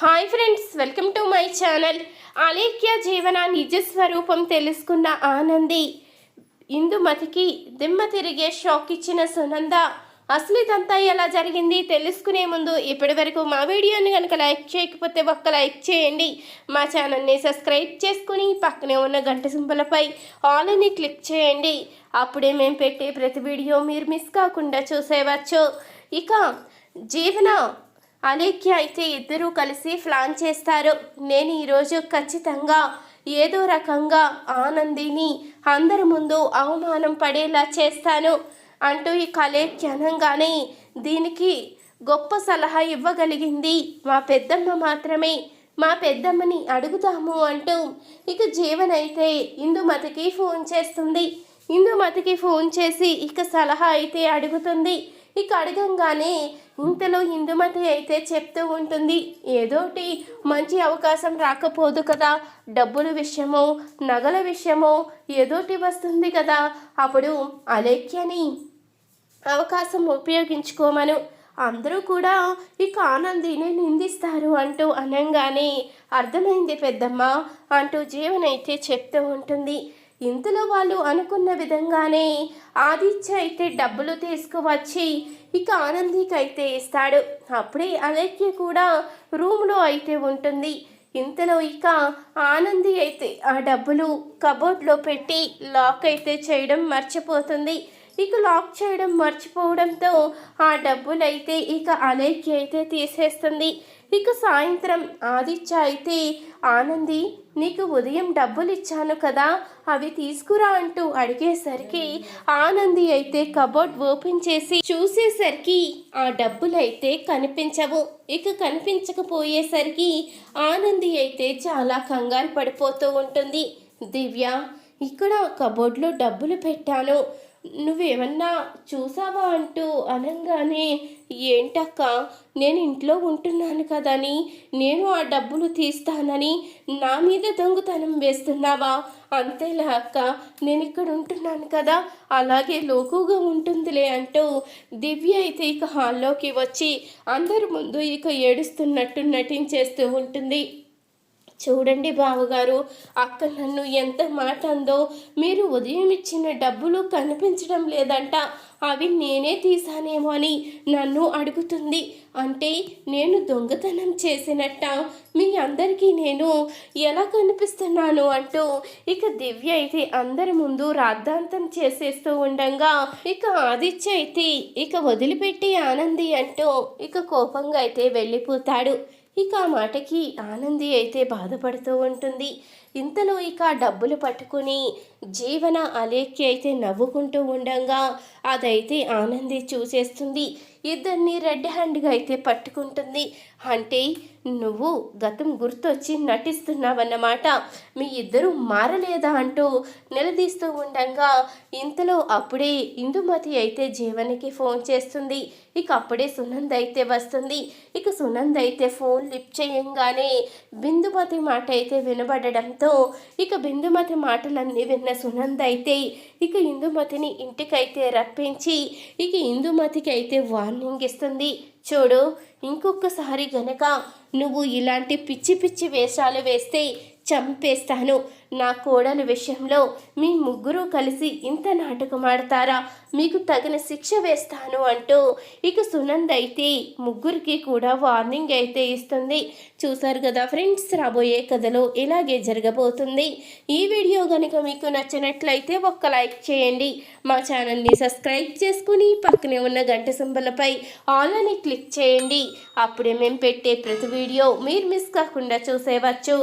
Hi friends welcome to my channel. Alekhya జీవన నిజ స్వరూపం తెలుసుకున్న ఆనంది. ఇందుమతికి దిమ్మ తిరిగే షాక్ ఇచ్చిన సునంద అసలు ఇదంతా ఎలా జరిగింది తెలుసుకునే ముందు ఇప్పటి వరకు మా వీడియోని కనుక లైక్ చేయకపోతే ఒక్క లైక్ చేయండి. మా ఛానల్ని సబ్స్క్రైబ్ చేసుకుని పక్కనే ఉన్న గంట సింబలపై ఆల్ అని క్లిక్ చేయండి. అప్పుడే మేము పెట్టే ప్రతి వీడియో మీరు మిస్ కాకుండా చూసేవచ్చు ఇక జీవన అలేఖ్య అయితే ఇద్దరూ కలిసి ప్లాన్ చేస్తారు. నేను ఈరోజు ఖచ్చితంగా ఏదో రకంగా ఆనందిని అందరి ముందు అవమానం పడేలా చేస్తాను అంటూ ఈ కలేఖ్య అనగానే దీనికి గొప్ప సలహా ఇవ్వగలిగింది. మా పెద్దమ్మ మాత్రమే. మా పెద్దమ్మని అడుగుతాము అంటూ ఇక జీవనైతే ఇందుమతికి ఫోన్ చేస్తుంది. ఇందుమతికి ఫోన్ చేసి ఇక సలహా అయితే అడుగుతుంది. ఇక అడగంగానే ఇంతలో ఇందుమతి అయితే చెప్తూ ఉంటుంది ఏదోటి మంచి అవకాశం రాకపోదు కదా డబ్బుల విషయమో నగల విషయమో ఏదోటి వస్తుంది కదా అప్పుడు అలేఖ్యని అవకాశం ఉపయోగించుకోమను. అందరూ కూడా ఇక ఆనందిని నిందిస్తారు అంటూ అనగానే అర్థమైంది పెద్దమ్మ అంటూ జీవనైతే చెప్తూ ఉంటుంది. ఇంతలో వాళ్ళు అనుకున్న విధంగానే ఆదిత్య అయితే డబ్బులు తీసుకువచ్చి ఇక ఆనందికి అయితే ఇస్తాడు. అప్పుడే అలేఖ్య కూడా రూమ్లో అయితే ఉంటుంది. ఇంతలో ఇక ఆనంది అయితే ఆ డబ్బులు కబోర్డ్లో పెట్టి లాక్ అయితే చేయడం మర్చిపోతుంది. ఇక లాక్ చేయడం మర్చిపోవడంతో ఆ డబ్బులైతే ఇక అలేఖ్య అయితే తీసేస్తుంది. ఇక సాయంత్రం ఆదిత్య అయితే ఆనంది నీకు ఉదయం డబ్బులు ఇచ్చాను కదా అవి తీసుకురా అంటూ అడిగేసరికి ఆనంది అయితే కబోర్డ్ ఓపెన్ చేసి చూసేసరికి ఆ డబ్బులు అయితే కనిపించవు. ఇక కనిపించకపోయేసరికి ఆనంది అయితే చాలా కంగారు పడిపోతూ ఉంటుంది. దివ్య ఇక్కడ కబోర్డ్లో డబ్బులు పెట్టాను. నువ్వేమన్నా చూసావా అంటూ అనగానే ఏంటక్క నేను ఇంట్లో ఉంటున్నాను కదని నేను ఆ డబ్బులు తీస్తానని నా మీద దొంగతనం వేస్తున్నావా? అంతేలే అక్క నేను ఇక్కడ ఉంటున్నాను కదా అలాగే లోకుగా ఉంటుందిలే అంటూ దివ్య అయితే ఇక హాల్లోకి వచ్చి అందరి ముందు ఇక ఏడుస్తున్నట్టు నటించేస్తూ ఉంటుంది. చూడండి బావగారు అక్క నన్ను ఎంత మాట అందో మీరు ఉదయం ఇచ్చిన డబ్బులు కనిపించడం లేదంట. అవి నేనే తీసానేమో అని నన్ను అడుగుతుంది. అంటే నేను దొంగతనం చేసినట్ట. మీ అందరికీ నేను ఎలా కనిపిస్తున్నాను అంటూ ఇక దివ్య అయితే అందరి ముందు రాద్ధాంతం చేసేస్తూ ఉండగా ఇక ఆదిత్య అయితే ఇక వదిలిపెట్టి ఆనంది అంటూ ఇక కోపంగా అయితే వెళ్ళిపోతాడు. ఇక ఆ మాటకి ఆనంది అయితే బాధపడుతూ ఉంటుంది. ఇంతలో ఇక డబ్బులు పట్టుకుని జీవన అలేఖ్య అయితే నవ్వుకుంటూ ఉండగా అదైతే ఆనంది చూసేస్తుంది. ఇద్దరిని రెడ్ హ్యాండ్గా అయితే పట్టుకుంటుంది. అంటే నువ్వు గతం గుర్తొచ్చి నటిస్తున్నావన్నమాట. మీ ఇద్దరు మారలేదా అంటూ నిలదీస్తూ ఉండగా ఇంతలో అప్పుడే ఇందుమతి అయితే జీవనికి ఫోన్ చేస్తుంది. ఇక అప్పుడే సునంద్ అయితే వస్తుంది. ఇక సునంద్ అయితే ఫోన్ లిఫ్ట్ చేయంగానే బిందుమతి మాట అయితే వినబడడంతో ఇక బిందుమతి మాటలన్నీ విన్న సునంద అయితే ఇక ఇందుమతిని ఇంటికైతే రప్పించి ఇక ఇందుమతికి అయితే వార్నింగ్ ఇస్తుంది. చూడు ఇంకొకసారి గనక నువ్వు ఇలాంటి పిచ్చి పిచ్చి వేషాలు వేస్తే చంపేస్తాను. నా కోడలు విషయంలో మీ ముగ్గురు కలిసి ఇంత నాటకం ఆడతారా మీకు తగిన శిక్ష వేస్తాను అంటూ ఇక సునంద్ అయితే ముగ్గురికి కూడా వార్నింగ్ అయితే ఇస్తుంది. చూసారు కదా ఫ్రెండ్స్ రాబోయే కథలో ఇలాగే జరగబోతుంది. ఈ వీడియో కనుక మీకు నచ్చినట్లయితే ఒక్క లైక్ చేయండి. మా ఛానల్ని సబ్స్క్రైబ్ చేసుకుని పక్కనే ఉన్న గంట సింబలపై ఆల్ అని క్లిక్ చేయండి. అప్పుడే మేము పెట్టే ప్రతి వీడియో మీరు మిస్ కాకుండా చూసేవచ్చు.